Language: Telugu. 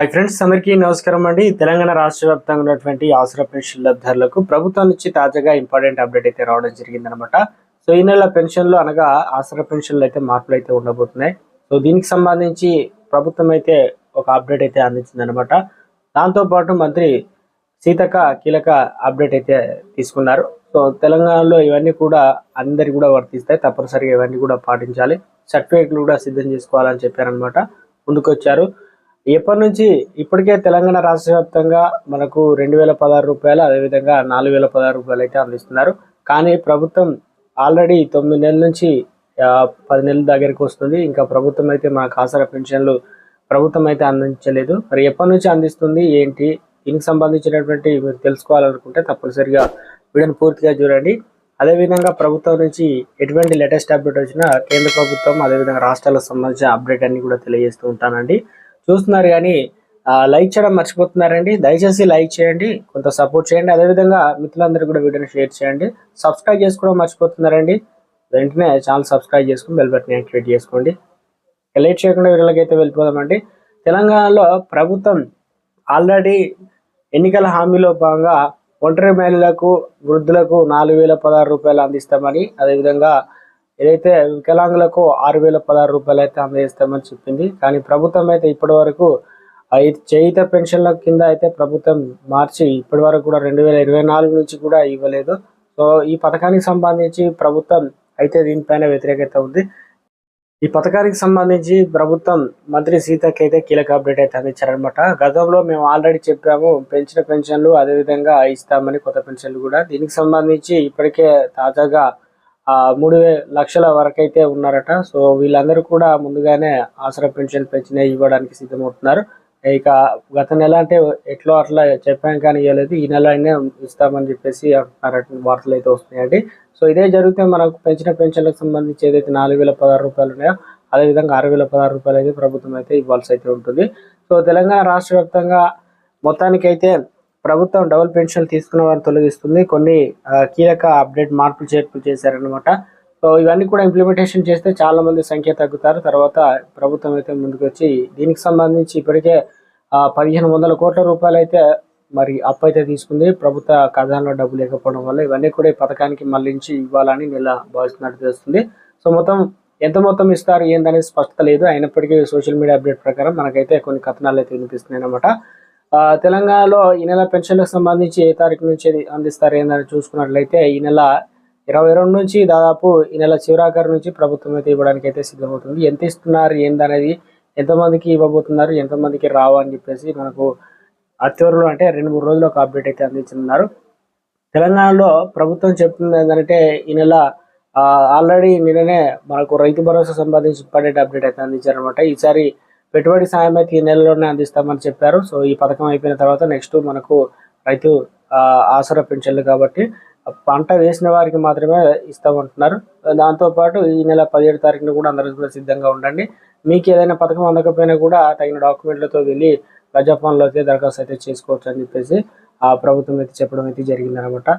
హై ఫ్రెండ్స్ అందరికీ నమస్కారం అండి. తెలంగాణ రాష్ట్ర వ్యాప్తంగా ఉన్నటువంటి ఆసరా పెన్షన్ లబ్ధారులకు ప్రభుత్వం నుంచి తాజాగా ఇంపార్టెంట్ అప్డేట్ అయితే రావడం జరిగిందనమాట. సో ఈ నెల పెన్షన్లు అనగా ఆసరా పెన్షన్లు అయితే మార్పులు అయితే ఉండబోతున్నాయి. సో దీనికి సంబంధించి ప్రభుత్వం అయితే ఒక అప్డేట్ అయితే అందించిందనమాట. దాంతోపాటు మంత్రి సీతక్క కీలక అప్డేట్ అయితే తీసుకున్నారు. సో తెలంగాణలో ఇవన్నీ కూడా అందరికి కూడా వర్తిస్తాయి. తప్పనిసరిగా ఇవన్నీ కూడా పాటించాలి. సర్టిఫికేట్లు కూడా సిద్ధం చేసుకోవాలని చెప్పారనమాట. ముందుకొచ్చారు. ఎప్పటి నుంచి ఇప్పటికే తెలంగాణ రాష్ట్ర వ్యాప్తంగా మనకు రెండు వేల పదహారు రూపాయలు అదేవిధంగా నాలుగు వేల పదహారు రూపాయలు అయితే అందిస్తున్నారు. కానీ ప్రభుత్వం ఆల్రెడీ తొమ్మిది నెలల నుంచి పది నెలల దగ్గరికి వస్తుంది. ఇంకా ప్రభుత్వం అయితే మనకు ఆసరా పెన్షన్లు ప్రభుత్వం అయితే అందించలేదు. మరి ఎప్పటి నుంచి అందిస్తుంది ఏంటి దీనికి సంబంధించినటువంటి మీరు తెలుసుకోవాలనుకుంటే తప్పనిసరిగా వీడియోని పూర్తిగా చూడండి. అదేవిధంగా ప్రభుత్వం నుంచి ఎటువంటి లేటెస్ట్ అప్డేట్ వచ్చినా కేంద్ర ప్రభుత్వం అదేవిధంగా రాష్ట్రాలకు సంబంధించిన అప్డేట్ అన్ని కూడా తెలియజేస్తూ ఉంటానండి. చూస్తున్నారు కానీ లైక్ చేయడం మర్చిపోతున్నారండి. దయచేసి లైక్ చేయండి కొంత సపోర్ట్ చేయండి. అదేవిధంగా మిత్రులందరూ కూడా వీడియోని షేర్ చేయండి. సబ్స్క్రైబ్ చేసుకోవడం మర్చిపోతున్నారండి. వెంటనే ఛానల్ సబ్స్క్రైబ్ చేసుకుని బెల్ బటన్ యాక్టివేట్ చేసుకోండి. ఇక లేట్ చేయకుండా అయితే వెళ్ళిపోదామండి. తెలంగాణలో ప్రభుత్వం ఆల్రెడీ ఎన్నికల హామీలో భాగంగా ఒంటరి మహిళలకు వృద్ధులకు నాలుగు వేల పదహారు రూపాయలు అందిస్తామని అదేవిధంగా ఏదైతే వికలాంగులకు ఆరు వేల పదహారు రూపాయలు అయితే అందజేస్తామని చెప్పింది. కానీ ప్రభుత్వం అయితే ఇప్పటి వరకు చేయిత పెన్షన్ల కింద అయితే ప్రభుత్వం మార్చి ఇప్పటి వరకు కూడా రెండు వేల ఇరవై నాలుగు నుంచి కూడా ఇవ్వలేదు. సో ఈ పథకానికి సంబంధించి ప్రభుత్వం అయితే దీనిపైన వ్యతిరేకత ఉంది. ఈ పథకానికి సంబంధించి ప్రభుత్వం మంత్రి సీతకి అయితే కీలక అప్డేట్ అయితే అందించారనమాట గతంలో మేము ఆల్రెడీ చెప్పాము పెంచిన పెన్షన్లు అదేవిధంగా ఇస్తామని కొత్త పెన్షన్లు కూడా. దీనికి సంబంధించి ఇప్పటికే తాజాగా మూడు లక్షల వరకు అయితే ఉన్నారట. సో వీళ్ళందరూ కూడా ముందుగానే ఆసరా పెన్షన్ పెంచిన ఇవ్వడానికి సిద్ధమవుతున్నారు. ఇక గత నెల అంటే ఎట్లో అట్లా చెప్పాం కానీ ఇవ్వలేదు ఈ నెల అయినా ఇస్తామని చెప్పేసి అంటున్నారట వార్తలు అయితే వస్తున్నాయండి. సో ఇదే జరిగితే మనకు పెంచిన పెన్షన్లకు సంబంధించి ఏదైతే నాలుగు వేల పదహారు రూపాయలు ఉన్నాయో అదేవిధంగా ఆరు వేల పదహారు రూపాయలు అయితే ప్రభుత్వం అయితే ఇవ్వాల్సి అయితే ఉంటుంది. సో తెలంగాణ రాష్ట్ర వ్యాప్తంగా మొత్తానికైతే ప్రభుత్వం డబుల్ పెన్షన్ తీసుకున్న వారిని తొలగిస్తుంది. కొన్ని కీలక అప్డేట్ మార్పులు చేర్పులు చేశారనమాట సో ఇవన్నీ కూడా ఇంప్లిమెంటేషన్ చేస్తే చాలా మంది సంఖ్య తగ్గుతారు. తర్వాత ప్రభుత్వం అయితే ముందుకు వచ్చి దీనికి సంబంధించి ఇప్పటికే పదిహేను వందల కోట్ల రూపాయలు అయితే మరి అప్పు అయితే తీసుకుంది. ప్రభుత్వ ఖజానాలో డబ్బు లేకపోవడం వల్ల ఇవన్నీ కూడా ఈ పథకానికి మళ్ళించి ఇవ్వాలని నెల భావిస్తున్నట్టు తెలుస్తుంది. సో మొత్తం ఎంత మొత్తం ఇస్తారు ఏందనేది స్పష్టత లేదు. అయినప్పటికీ సోషల్ మీడియా అప్డేట్ ప్రకారం మనకైతే కొన్ని కథనాలు అయితే వినిపిస్తున్నాయి అనమాట తెలంగాణలో ఈ నెల పెన్షన్లకు సంబంధించి ఏ తారీఖు నుంచి అందిస్తారు ఏందని చూసుకున్నట్లయితే ఈ నెల ఇరవై రెండు నుంచి దాదాపు ఈ నెల చివరాఖరు నుంచి ప్రభుత్వం అయితే ఇవ్వడానికి అయితే సిద్ధమవుతుంది. ఎంత ఇస్తున్నారు ఏందనేది ఎంతమందికి ఇవ్వబోతున్నారు ఎంతమందికి రావు అని చెప్పేసి మనకు అత్యవరలో అంటే రెండు మూడు రోజులు ఒక అప్డేట్ అయితే అందించనున్నారు. తెలంగాణలో ప్రభుత్వం చెప్తుంది ఏంటంటే ఈ నెల ఆల్రెడీ నిన్ననే మనకు రైతు భరోసా సంబంధించి ఇంపార్టెంట్ అప్డేట్ అయితే అందించారనమాట ఈసారి పెట్టుబడి సాయం అయితే ఈ నెలలోనే అందిస్తామని చెప్పారు. సో ఈ పథకం అయిపోయిన తర్వాత నెక్స్ట్ మనకు రైతు ఆసర ఆసరా పెన్షన్లు కాబట్టి పంట వేసిన వారికి మాత్రమే ఇస్తామంటున్నారు. దాంతోపాటు ఈ నెల పదిహేడు తారీఖున కూడా అందరూ కూడా సిద్ధంగా ఉండండి. మీకు ఏదైనా పథకం అందకపోయినా కూడా తగిన డాక్యుమెంట్లతో వెళ్ళి ప్రజాపాలనలో అయితే దరఖాస్తు అయితే చేసుకోవచ్చు అని చెప్పేసి ఆ ప్రభుత్వం అయితే చెప్పడం అయితే జరిగిందనమాట.